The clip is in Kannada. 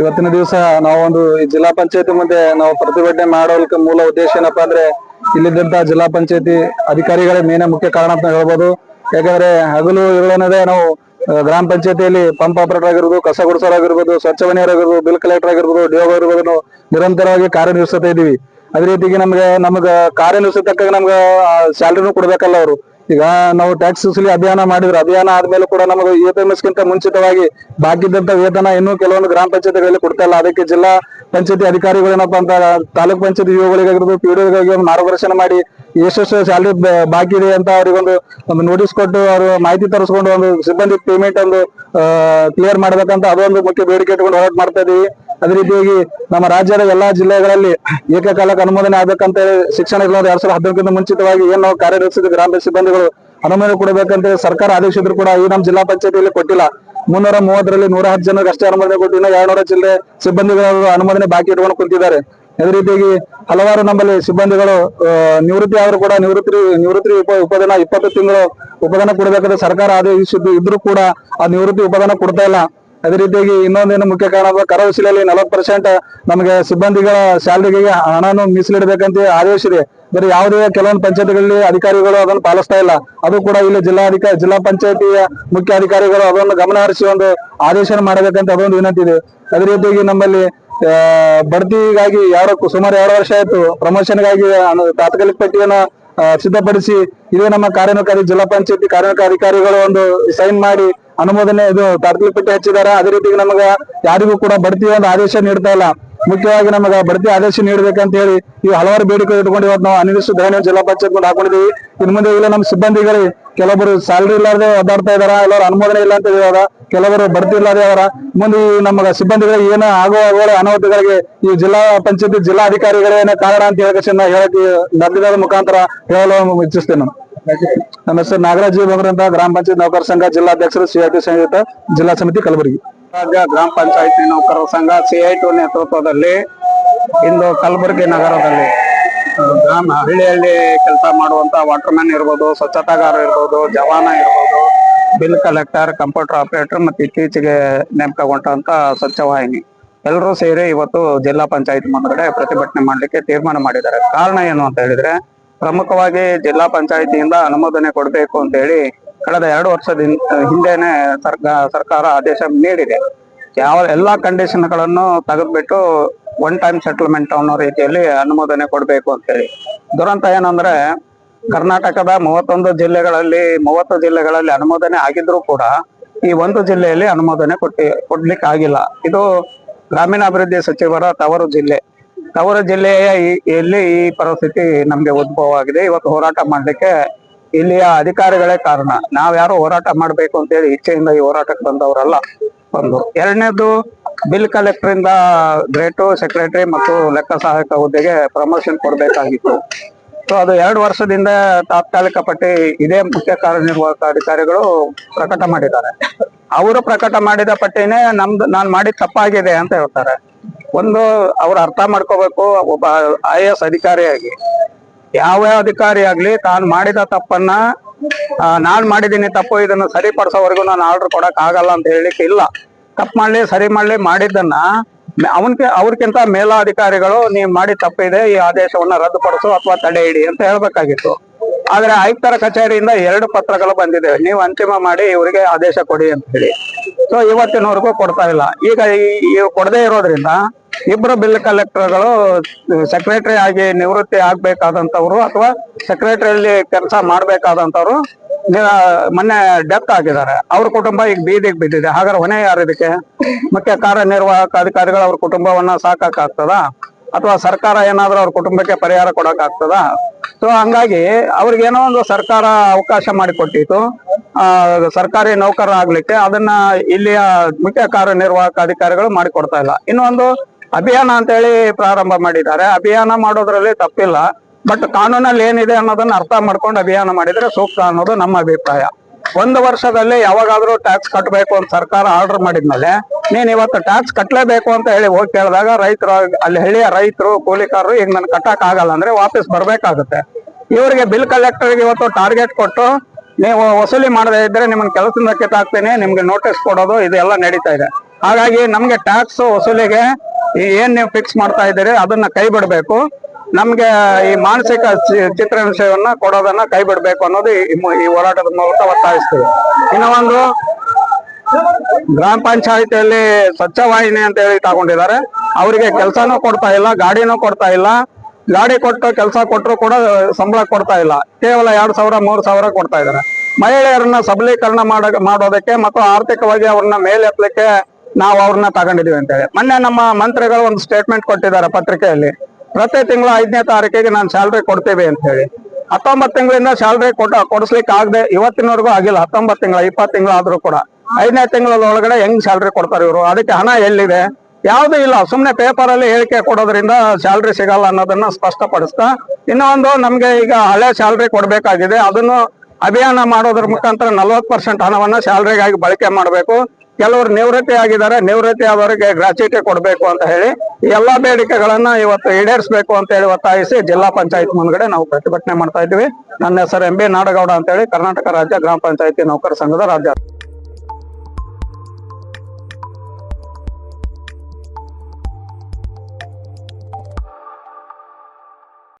ಇವತ್ತಿನ ದಿವಸ ನಾವೊಂದು ಈ ಜಿಲ್ಲಾ ಪಂಚಾಯತಿ ಮುಂದೆ ನಾವು ಪ್ರತಿಭಟನೆ ಮಾಡೋದಕ್ಕೆ ಮೂಲ ಉದ್ದೇಶ ಏನಪ್ಪಾ ಅಂದ್ರೆ ಇಲ್ಲಿದ್ದಂತ ಜಿಲ್ಲಾ ಪಂಚಾಯತಿ ಅಧಿಕಾರಿಗಳೇ ಮೇನ ಮುಖ್ಯ ಕಾರಣ ಅಂತ ಹೇಳ್ಬೋದು. ಯಾಕಂದ್ರೆ ಹಗಲು ಇರುಳನದೇ ನಾವು ಗ್ರಾಮ ಪಂಚಾಯತಿಯಲ್ಲಿ ಪಂಪ್ ಆಪರೇಟರ್ ಆಗಿರ್ಬೋದು, ಕಸ ಗುಡಿಸೋರಾಗಿರ್ಬೋದು ಸ್ವಚ್ಛ ಆಗಿರ್ಬೋದು, ಬಿಲ್ ಕಲೆಕ್ಟರ್ ಆಗಿರ್ಬೋದು ಡಿಒ ನಾವು ನಿರಂತರವಾಗಿ ಕಾರ್ಯನಿರ್ವಹಿಸ್ತಾ ಇದೀವಿ ಅದೇ ರೀತಿಗೆ ನಮ್ಗೆ, ನಮ್ಗ ಕಾರ್ಯನಿರ್ವಹಿಸತಕ್ಕ ನಮ್ಗೆ ಸ್ಯಾಲ್ರಿನೂ ಕೊಡ್ಬೇಕಲ್ಲ ಅವರು. ಈಗ ನಾವು ಟ್ಯಾಕ್ಸ್ ವಸೂಲಿ ಅಭಿಯಾನ ಮಾಡಿದ್ರು. ಅಭಿಯಾನ ಆದ್ಮೇಲೆ ಕೂಡ ನಮಗೆ ಇ ಗಿಂತ ಮುಂಚಿತವಾಗಿ ಬಾಕಿ ಇದ್ದಂತ ವೇತನ ಇನ್ನೂ ಕೆಲವೊಂದು ಗ್ರಾಮ ಪಂಚಾಯತ್ಗಳಲ್ಲಿ ಕೊಡ್ತಾ ಇಲ್ಲ ಅದಕ್ಕೆ ಜಿಲ್ಲಾ ಪಂಚಾಯತಿ ಅಧಿಕಾರಿಗಳು ಏನಪ್ಪಾ ಅಂತ ತಾಲೂಕ್ ಪಂಚಾಯತ್ ಯುವಗಳಿಗಾಗಿರ್ಬೋದು ಒಂದು ಮಾರ್ಗದರ್ಶನ ಮಾಡಿ ಎಷ್ಟೆಷ್ಟು ಸ್ಯಾಲ್ರಿ ಬಾಕಿ ಇದೆ ಅಂತ ಅವರಿಗೊಂದು ಒಂದು ನೋಟಿಸ್ ಕೊಟ್ಟು ಅವರು ಮಾಹಿತಿ ತರಿಸ್ಕೊಂಡು ಒಂದು ಸಿಬ್ಬಂದಿ ಪೇಮೆಂಟ್ ಒಂದು ಕ್ಲಿಯರ್ ಮಾಡ್ಬೇಕಂತ ಅದೊಂದು ಮುಖ್ಯ ಬೇಡಿಕೆ ಇಟ್ಕೊಂಡು ಹೋರಾಟ ಮಾಡ್ತಾ ಇದೀವಿ ಅದೇ ರೀತಿಯಾಗಿ ನಮ್ಮ ರಾಜ್ಯದ ಎಲ್ಲಾ ಜಿಲ್ಲೆಗಳಲ್ಲಿ ಏಕಕಾಲಕ್ಕೆ ಅನುಮೋದನೆ ಆಗ್ಬೇಕಂತ ಶಿಕ್ಷಣ ಇಲಾಖೆ ಎರಡ್ ಸಾವಿರದ ಹದಿನೆಂಟಕ್ಕಿಂತ ಮುಂಚಿತವಾಗಿ ಏನ್ ನಾವು ಕಾರ್ಯನಿರ್ವಹಿಸಿದ ಗ್ರಾಮ ಸಿಬ್ಬಂದಿಗಳು ಅನುಮೋದನೆ ಕೊಡಬೇಕಂತ ಸರ್ಕಾರ ಆದೇಶಿದ್ರು ಕೂಡ ಈ ನಮ್ಮ ಜಿಲ್ಲಾ ಪಂಚಾಯತಿಯಲ್ಲಿ ಕೊಟ್ಟಿಲ್ಲ. ಮುನ್ನೂರ ಮೂವತ್ತರಲ್ಲಿ ನೂರ ಹತ್ತು ಜನರಿಗೆ ಅಷ್ಟೇ ಅನುಮೋದನೆ ಕೊಟ್ಟು ಇನ್ನು ಎರಡ್ನೂರ ಜಿಲ್ಲೆ ಸಿಬ್ಬಂದಿಗಳು ಅನುಮೋದನೆ ಬಾಕಿ ಇಟ್ಕೊಂಡು ಕುಂತಿದ್ದಾರೆ. ಅದೇ ರೀತಿಯಾಗಿ ಹಲವಾರು ನಮ್ಮಲ್ಲಿ ಸಿಬ್ಬಂದಿಗಳು ನಿವೃತ್ತಿ ಆದರೂ ಕೂಡ ನಿವೃತ್ತಿ ನಿವೃತ್ತಿ ಉಪ, ಉಪದಾನ ಇಪ್ಪತ್ತು ತಿಂಗಳು ಉಪದಾನ ಕೊಡಬೇಕಂತ ಸರ್ಕಾರ ಆದೇಶಿಸಿದ್ದು ಇದ್ರೂ ಕೂಡ ಆ ನಿವೃತ್ತಿ ಉಪದಾನ ಕೊಡ್ತಾ ಇಲ್ಲ. ಅದೇ ರೀತಿಯಾಗಿ ಇನ್ನೊಂದೇನು ಮುಖ್ಯ ಕಾರಣ ಅಂದ್ರೆ ಕರ ವಸೂಲಿಯಲ್ಲಿ ನಲವತ್ತು ಪರ್ಸೆಂಟ್ ನಮಗೆ ಸಿಬ್ಬಂದಿಗಳ ಸ್ಯಾಲರಿಗೆ ಹಣನು ಮೀಸಲಿಡಬೇಕಂತ ಆದೇಶಿದೆ ಬರೀ ಯಾವುದೇ ಕೆಲವೊಂದು ಪಂಚಾಯತ್ಗಳಲ್ಲಿ ಅಧಿಕಾರಿಗಳು ಅದನ್ನು ಪಾಲಿಸ್ತಾ ಇಲ್ಲ. ಅದು ಕೂಡ ಇಲ್ಲಿ ಜಿಲ್ಲಾಧಿಕಾರಿ ಜಿಲ್ಲಾ ಪಂಚಾಯತಿಯ ಮುಖ್ಯ ಅಧಿಕಾರಿಗಳು ಅದನ್ನು ಗಮನ ಹರಿಸಿ ಒಂದು ಆದೇಶ ಮಾಡಬೇಕಂತ ಅದೊಂದು ವಿನಂತಿ ಇದೆ. ಅದೇ ರೀತಿಯಾಗಿ ನಮ್ಮಲ್ಲಿ ಬಡ್ತಿಗಾಗಿ ಎರಡು ಸುಮಾರು ಎರಡು ವರ್ಷ ಆಯ್ತು ಪ್ರಮೋಷನ್ಗಾಗಿ ತಾತ್ಕಾಲಿಕ ಪಟ್ಟಿಯನ್ನು ಸಿದ್ಧಪಡಿಸಿ ಇದೇ ನಮ್ಮ ಕಾರ್ಯನಕಾರಿ ಜಿಲ್ಲಾ ಪಂಚಾಯತಿ ಕಾರ್ಯನಿರ್ವಹಣಾ ಅಧಿಕಾರಿಗಳು ಒಂದು ಸೈನ್ ಮಾಡಿ ಅನುಮೋದನೆ ಇದು ಪಟ್ಟಿ ಹಚ್ಚಿದ್ದಾರೆ. ಅದೇ ರೀತಿ ನಮಗ ಯಾರಿಗೂ ಕೂಡ ಬಡ್ತಿ ಒಂದು ಆದೇಶ ನೀಡ್ತಾ ಇಲ್ಲ. ಮುಖ್ಯವಾಗಿ ನಮಗ ಬಡ್ತಿ ಆದೇಶ ನೀಡಬೇಕಂತ ಹೇಳಿ ಈ ಹಲವಾರು ಬೇಡಿಕೆ ಇಟ್ಕೊಂಡು ಇವತ್ತು ನಾವು ಅನಿರ್ದಿಷ್ಟ ಧರಣಿ ಜಿಲ್ಲಾ ಪಂಚಾಯತ್ ಮುಂದೆ ಹಾಕೊಂಡಿದೀವಿ ಇನ್ ಮುಂದೆ ಇಲ್ಲ ನಮ್ಮ ಸಿಬ್ಬಂದಿಗಳು ಕೆಲವರು ಸ್ಯಾಲ್ರಿ ಇಲ್ಲಾರ್ದೆ ಒದ್ದಾಡ್ತಾ ಇದಾರ ಎಲ್ಲರೂ ಅನುಮೋದನೆ ಇಲ್ಲ ಅಂತ ಹೇಳಿದಾರ ಕೆಲವರು ಬಡ್ತಿ ಇಲ್ಲದೆ ಅವರ. ಮುಂದೆ ಈ ನಮ್ಮ ಸಿಬ್ಬಂದಿಗಳಿಗೆ ಏನು ಆಗೋ ಆಗುವ ಅನಾಹುತಗಳಿಗೆ ಈ ಜಿಲ್ಲಾ ಪಂಚಾಯತ್ ಜಿಲ್ಲಾ ಅಧಿಕಾರಿಗಳೇನೇ ಕಾರಣ ಅಂತ ಹೇಳಕ್ಕೆ ಹೇಳಕ್ಕೆ ಲಭ್ಯದ ಮುಖಾಂತರ ಹೇಳಲು ಇಚ್ಛಿಸ್ತೇನೆ ನಾನು. ನನ್ನ ಹೆಸರು ನಾಗರಾಜ್ ಅಂತ ಗ್ರಾಮ ಪಂಚಾಯತ್ ನೌಕರ ಸಂಘ ಜಿಲ್ಲಾಧ್ಯಕ್ಷರು ಸಿಐಟಿ ಸಂಯುಕ್ತ ಜಿಲ್ಲಾ ಸಮಿತಿ ಕಲಬುರಗಿ. ರಾಜ್ಯ ಗ್ರಾಮ ಪಂಚಾಯತ್ ನೌಕರರ ಸಂಘ ಸಿಐಟು ನೇತೃತ್ವದಲ್ಲಿ ಇಂದು ಕಲಬುರಗಿ ನಗರದಲ್ಲಿ ಗ್ರಾಮ ಹಳ್ಳಿಯಲ್ಲಿ ಕೆಲಸ ಮಾಡುವಂತ ವಾಟರ್ಮ್ಯಾನ್ ಇರ್ಬೋದು, ಸ್ವಚ್ಛತಾಗಾರ ಇರ್ಬೋದು, ಜವಾನ ಇರ್ಬೋದು, ಬಿಲ್ ಕಲೆಕ್ಟರ್, ಕಂಪ್ಯೂಟರ್ ಆಪರೇಟರ್ ಮತ್ತು ಇತ್ತೀಚೆಗೆ ನೇಮಕಗೊಂಡಂತ ಸ್ವಚ್ಛವಾಹಿನಿ ಎಲ್ಲರೂ ಸೇರಿ ಇವತ್ತು ಜಿಲ್ಲಾ ಪಂಚಾಯತ್ ಮುಂದ್ಗಡೆ ಪ್ರತಿಭಟನೆ ಮಾಡಲಿಕ್ಕೆ ತೀರ್ಮಾನ ಮಾಡಿದ್ದಾರೆ. ಕಾರಣ ಏನು ಅಂತ ಹೇಳಿದ್ರೆ ಪ್ರಮುಖವಾಗಿ ಜಿಲ್ಲಾ ಪಂಚಾಯತಿಯಿಂದ ಅನುಮೋದನೆ ಕೊಡಬೇಕು ಅಂತ ಹೇಳಿ ಕಳೆದ ಎರಡು ವರ್ಷದ ಹಿಂದೆನೆ ಸರ್ಕಾರ ಆದೇಶ ನೀಡಿದೆ. ಯಾವ ಎಲ್ಲಾ ಕಂಡೀಷನ್ಗಳನ್ನು ತೆಗೆದ್ಬಿಟ್ಟು ಒನ್ ಟೈಮ್ ಸೆಟಲ್ಮೆಂಟ್ ಅನ್ನೋ ರೀತಿಯಲ್ಲಿ ಅನುಮೋದನೆ ಕೊಡಬೇಕು ಅಂತ ಹೇಳಿ. ದುರಂತ ಏನಂದ್ರೆ ಕರ್ನಾಟಕದ ಮೂವತ್ತೊಂದು ಜಿಲ್ಲೆಗಳಲ್ಲಿ, ಮೂವತ್ತು ಜಿಲ್ಲೆಗಳಲ್ಲಿ ಅನುಮೋದನೆ ಆಗಿದ್ರು ಕೂಡ ಈ ಒಂದು ಜಿಲ್ಲೆಯಲ್ಲಿ ಅನುಮೋದನೆ ಕೊಟ್ಟಿ ಕೊಡ್ಲಿಕ್ಕೆ ಆಗಿಲ್ಲ ಇದು ಗ್ರಾಮೀಣಾಭಿವೃದ್ಧಿ ಸಚಿವರ ತವರು ಜಿಲ್ಲೆ. ತವರು ಜಿಲ್ಲೆಯ ಇಲ್ಲಿ ಈ ಪರಿಸ್ಥಿತಿ ನಮ್ಗೆ ಉದ್ಭವ ಆಗಿದೆ ಇವತ್ತು ಹೋರಾಟ ಮಾಡ್ಲಿಕ್ಕೆ ಇಲ್ಲಿಯ ಅಧಿಕಾರಿಗಳೇ ಕಾರಣ. ನಾವ್ಯಾರು ಹೋರಾಟ ಮಾಡ್ಬೇಕು ಅಂತ ಹೇಳಿ ಇಚ್ಛೆಯಿಂದ ಈ ಹೋರಾಟಕ್ಕೆ ಬಂದವರಲ್ಲ ಒಂದು. ಎರಡನೇದು, ಬಿಲ್ ಕಲೆಕ್ಟರ್ ಇಂದ ಗ್ರೇಟು ಸೆಕ್ರೆಟರಿ ಮತ್ತು ಲೆಕ್ಕ ಸಹಾಯಕ ಹುದ್ದೆಗೆ ಪ್ರಮೋಷನ್ ಕೊಡ್ಬೇಕಾಗಿತ್ತು. ಸೊ ಅದು ಎರಡು ವರ್ಷದಿಂದ ತಾತ್ಕಾಲಿಕ ಪಟ್ಟಿ ಇದೇ ಮುಖ್ಯ ಕಾರ್ಯನಿರ್ವಾಹಕ ಅಧಿಕಾರಿಗಳು ಪ್ರಕಟ ಮಾಡಿದ್ದಾರೆ. ಅವರು ಪ್ರಕಟ ಮಾಡಿದ ಪಟ್ಟಿನೇ ನಮ್ದು, ನಾನ್ ಮಾಡಿದ ತಪ್ಪಾಗಿದೆ ಅಂತ ಹೇಳ್ತಾರೆ. ಒಂದು ಅವ್ರು ಅರ್ಥ ಮಾಡ್ಕೋಬೇಕು, ಒಬ್ಬ ಐ ಎಸ್ ಅಧಿಕಾರಿಯಾಗಿ. ಯಾವ ಅಧಿಕಾರಿ ಆಗ್ಲಿ, ತಾನು ಮಾಡಿದ ತಪ್ಪನ್ನ ನಾನು ಮಾಡಿದೀನಿ ತಪ್ಪು, ಇದನ್ನು ಸರಿಪಡಿಸೋವರೆಗೂ ನಾನು ಆರ್ಡರ್ ಕೊಡಕ್ ಆಗಲ್ಲ ಅಂತ ಹೇಳಿಕ್ಕೆ ಇಲ್ಲ. ತಪ್ಪು ಮಾಡ್ಲಿ, ಸರಿ ಮಾಡ್ಲಿ ಮಾಡಿದ್ದನ್ನ ಅವನ್ ಅವ್ರಕ್ಕಿಂತ ಮೇಲಾಧಿಕಾರಿಗಳು, ನೀವು ಮಾಡಿ ತಪ್ಪಿದೆ, ಈ ಆದೇಶವನ್ನ ರದ್ದುಪಡಿಸು ಅಥವಾ ತಡೆ ಹಿಡಿ ಅಂತ ಹೇಳ್ಬೇಕಾಗಿತ್ತು. ಆದ್ರೆ ಆಯುಕ್ತರ ಕಚೇರಿಯಿಂದ ಎರಡು ಪತ್ರಗಳು ಬಂದಿದೆ. ನೀವು ಅಂತಿಮ ಮಾಡಿ, ಇವರಿಗೆ ಆದೇಶ ಕೊಡಿ ಅಂತ ಹೇಳಿ. ಸೊ ಇವತ್ತಿನವರೆಗೂ ಕೊಡ್ತಾ ಇಲ್ಲ. ಈಗ ಕೊಡದೇ ಇರೋದ್ರಿಂದ ಇಬ್ರು ಬಿಲ್ ಕಲೆಕ್ಟರ್ಗಳು ಸೆಕ್ರೆಟರಿ ಆಗಿ ನಿವೃತ್ತಿ ಆಗ್ಬೇಕಾದಂತವ್ರು ಅಥವಾ ಸೆಕ್ರೆಟರಿಯಲ್ಲಿ ಕೆಲಸ ಮಾಡ್ಬೇಕಾದಂತವ್ರು ಮೊನ್ನೆ ಡೆತ್ ಆಗಿದ್ದಾರೆ. ಅವ್ರ ಕುಟುಂಬ ಈಗ ಬೀದಿಗೆ ಬಿದ್ದಿದೆ. ಹಾಗಾದ್ರೆ ಹೊಣೆ ಯಾರು ಇದಕ್ಕೆ? ಮುಖ್ಯ ಕಾರ್ಯನಿರ್ವಾಹಕ ಅಧಿಕಾರಿಗಳು ಅವ್ರ ಕುಟುಂಬವನ್ನ ಸಾಕಾಗ್ತದ ಅಥವಾ ಸರ್ಕಾರ ಏನಾದ್ರೂ ಅವ್ರ ಕುಟುಂಬಕ್ಕೆ ಪರಿಹಾರ ಕೊಡಕ್ ಆಗ್ತದ ಸೊ ಹಂಗಾಗಿ ಅವ್ರಿಗೇನೋ ಒಂದು ಸರ್ಕಾರ ಅವಕಾಶ ಮಾಡಿಕೊಟ್ಟಿತ್ತು. ಆ, ಸರ್ಕಾರಿ ನೌಕರ ಆಗ್ಲಿಕ್ಕೆ ಅದನ್ನ ಇಲ್ಲಿಯ ಮುಖ್ಯ ಕಾರ್ಯನಿರ್ವಾಹಕ ಅಧಿಕಾರಿಗಳು ಮಾಡಿಕೊಡ್ತಾ ಇಲ್ಲ. ಇನ್ನೊಂದು ಅಭಿಯಾನ ಅಂತ ಹೇಳಿ ಪ್ರಾರಂಭ ಮಾಡಿದ್ದಾರೆ. ಅಭಿಯಾನ ಮಾಡೋದ್ರಲ್ಲಿ ತಪ್ಪಿಲ್ಲ. ಬಟ್ ಕಾನೂನಲ್ಲಿ ಏನಿದೆ ಅನ್ನೋದನ್ನ ಅರ್ಥ ಮಾಡ್ಕೊಂಡು ಅಭಿಯಾನ ಮಾಡಿದ್ರೆ ಸೂಕ್ತ ಅನ್ನೋದು ನಮ್ಮ ಅಭಿಪ್ರಾಯ. ಒಂದು ವರ್ಷದಲ್ಲಿ ಯಾವಾಗಾದ್ರೂ ಟ್ಯಾಕ್ಸ್ ಕಟ್ಟಬೇಕು ಅಂತ ಸರ್ಕಾರ ಆರ್ಡರ್ ಮಾಡಿದ್ಮೇಲೆ ನೀನ್ ಇವತ್ತು ಟ್ಯಾಕ್ಸ್ ಕಟ್ಟಲೇಬೇಕು ಅಂತ ಹೇಳಿ ಹೋಗಿ ಕೇಳಿದಾಗ ರೈತರು, ಅಲ್ಲಿ ಹಳ್ಳಿಯ ರೈತರು, ಕೂಲಿಕಾರರು ಈಗ ನನ್ ಕಟ್ಟಕ್ ಆಗಲ್ಲ ಅಂದ್ರೆ ವಾಪಸ್ ಬರ್ಬೇಕಾಗುತ್ತೆ. ಇವರಿಗೆ ಬಿಲ್ ಕಲೆಕ್ಟರ್ಗೆ ಇವತ್ತು ಟಾರ್ಗೆಟ್ ಕೊಟ್ಟು ನೀವು ವಸೂಲಿ ಮಾಡದೇ ಇದ್ರೆ ನಿಮ್ಮನ್ನ ಕೆಲಸದಿಂದ ಕಿತ್ತಾಕ್ತೀನಿ, ನಿಮ್ಗೆ ನೋಟಿಸ್ ಕೊಡೋದು, ಇದೆಲ್ಲ ನಡೀತಾ ಇದೆ. ಹಾಗಾಗಿ ನಮ್ಗೆ ಟ್ಯಾಕ್ಸ್ ವಸೂಲಿಗೆ ಏನ್ ನೀವು ಫಿಕ್ಸ್ ಮಾಡ್ತಾ ಇದ್ದೀರಿ, ಅದನ್ನ ಕೈ ಬಿಡಬೇಕು ನಮ್ಗೆ ಈ ಮಾನಸಿಕ ಚಿತ್ರಹಿಂಸೆಯನ್ನ ಕೊಡೋದನ್ನ ಕೈ ಬಿಡಬೇಕು ಅನ್ನೋದು ಈ ಹೋರಾಟದ ಮೂಲಕ ಒತ್ತಾಯಿಸ್ತೀವಿ. ಇನ್ನು ಒಂದು ಗ್ರಾಮ ಪಂಚಾಯತಿಯಲ್ಲಿ ಸ್ವಚ್ಛ ವಾಹಿನಿ ಅಂತ ಹೇಳಿ ತಗೊಂಡಿದ್ದಾರೆ. ಅವರಿಗೆ ಕೆಲಸನೂ ಕೊಡ್ತಾ ಇಲ್ಲ, ಗಾಡಿನೂ ಕೊಡ್ತಾ ಇಲ್ಲ. ಗಾಡಿ ಕೊಟ್ಟು ಕೆಲಸ ಕೊಟ್ಟರು ಕೂಡ ಸಂಬಳ ಕೊಡ್ತಾ ಇಲ್ಲ. ಕೇವಲ ಎರಡ್ ಸಾವಿರ, ಮೂರ್ ಸಾವಿರ ಕೊಡ್ತಾ ಇದ್ದಾರೆ. ಮಹಿಳೆಯರನ್ನ ಸಬಲೀಕರಣ ಮಾಡ, ಮಾಡೋದಕ್ಕೆ ಮತ್ತು ಆರ್ಥಿಕವಾಗಿ ಅವ್ರನ್ನ ಮೇಲೆತ್ತಲಿಕ್ಕೆ ನಾವು ಅವ್ರನ್ನ ತಗೊಂಡಿದೀವಿ ಅಂತ ಹೇಳಿ ಮೊನ್ನೆ ನಮ್ಮ ಮಂತ್ರಿಗಳು ಒಂದು ಸ್ಟೇಟ್ಮೆಂಟ್ ಕೊಟ್ಟಿದ್ದಾರೆ ಪತ್ರಿಕೆಯಲ್ಲಿ. ಪ್ರತಿ ತಿಂಗಳು ಐದನೇ ತಾರೀಕಿಗೆ ನಾನು ಸ್ಯಾಲ್ರಿ ಕೊಡ್ತೀವಿ ಅಂತ ಹೇಳಿ ಹತ್ತೊಂಬತ್ತು ತಿಂಗಳಿಂದ ಸ್ಯಾಲ್ರಿ ಕೊಟ್ಟ ಕೊಡಿಸ್ಲಿಕ್ಕೆ ಆಗದೆ ಇವತ್ತಿನವರೆಗೂ ಆಗಿಲ್ಲ. ಹತ್ತೊಂಬತ್ತು ತಿಂಗಳ, ಇಪ್ಪತ್ತು ತಿಂಗಳು ಆದ್ರೂ ಕೂಡ. ಐದನೇ ತಿಂಗಳ ಒಳಗಡೆ ಹೆಂಗ್ ಸ್ಯಾಲ್ರಿ ಕೊಡ್ತಾರೆ ಇವರು? ಅದಕ್ಕೆ ಹಣ ಎಲ್ಲಿದೆ? ಯಾವುದೂ ಇಲ್ಲ. ಸುಮ್ಮನೆ ಪೇಪರ್ ಅಲ್ಲಿ ಹೇಳಿಕೆ ಕೊಡೋದ್ರಿಂದ ಸ್ಯಾಲ್ರಿ ಸಿಗಲ್ಲ ಅನ್ನೋದನ್ನ ಸ್ಪಷ್ಟಪಡಿಸ್ತಾ, ಇನ್ನೊಂದು ನಮಗೆ ಈಗ ಹಳೆ ಸ್ಯಾಲ್ರಿ ಕೊಡಬೇಕಾಗಿದೆ. ಅದನ್ನು ಅಭಿಯಾನ ಮಾಡೋದ್ರ ಮುಖಾಂತರ ನಲ್ವತ್ ಪರ್ಸೆಂಟ್ ಹಣವನ್ನ ಸ್ಯಾಲ್ರಿಗಾಗಿ ಬಳಕೆ ಮಾಡಬೇಕು. ಕೆಲವರು ನಿವೃತ್ತಿ ಆಗಿದ್ದಾರೆ, ನಿವೃತ್ತಿ ಆದವರಿಗೆ ಗ್ರಾಚ್ಯುಟಿ ಕೊಡಬೇಕು ಅಂತ ಹೇಳಿ ಎಲ್ಲಾ ಬೇಡಿಕೆಗಳನ್ನ ಇವತ್ತು ಈಡೇರಿಸಬೇಕು ಅಂತ ಹೇಳಿ ಒತ್ತಾಯಿಸಿ ಜಿಲ್ಲಾ ಪಂಚಾಯತ್ ಮುಂದ್ಗಡೆ ನಾವು ಪ್ರತಿಭಟನೆ ಮಾಡ್ತಾ ಇದ್ದೀವಿ. ನನ್ನ ಹೆಸರು ಎಂ ಬಿ ನಾಡಗೌಡ ಅಂತ ಹೇಳಿ ಕರ್ನಾಟಕ ರಾಜ್ಯ ಗ್ರಾಮ ಪಂಚಾಯತಿ ನೌಕರ ಸಂಘದ ರಾಜ್ಯ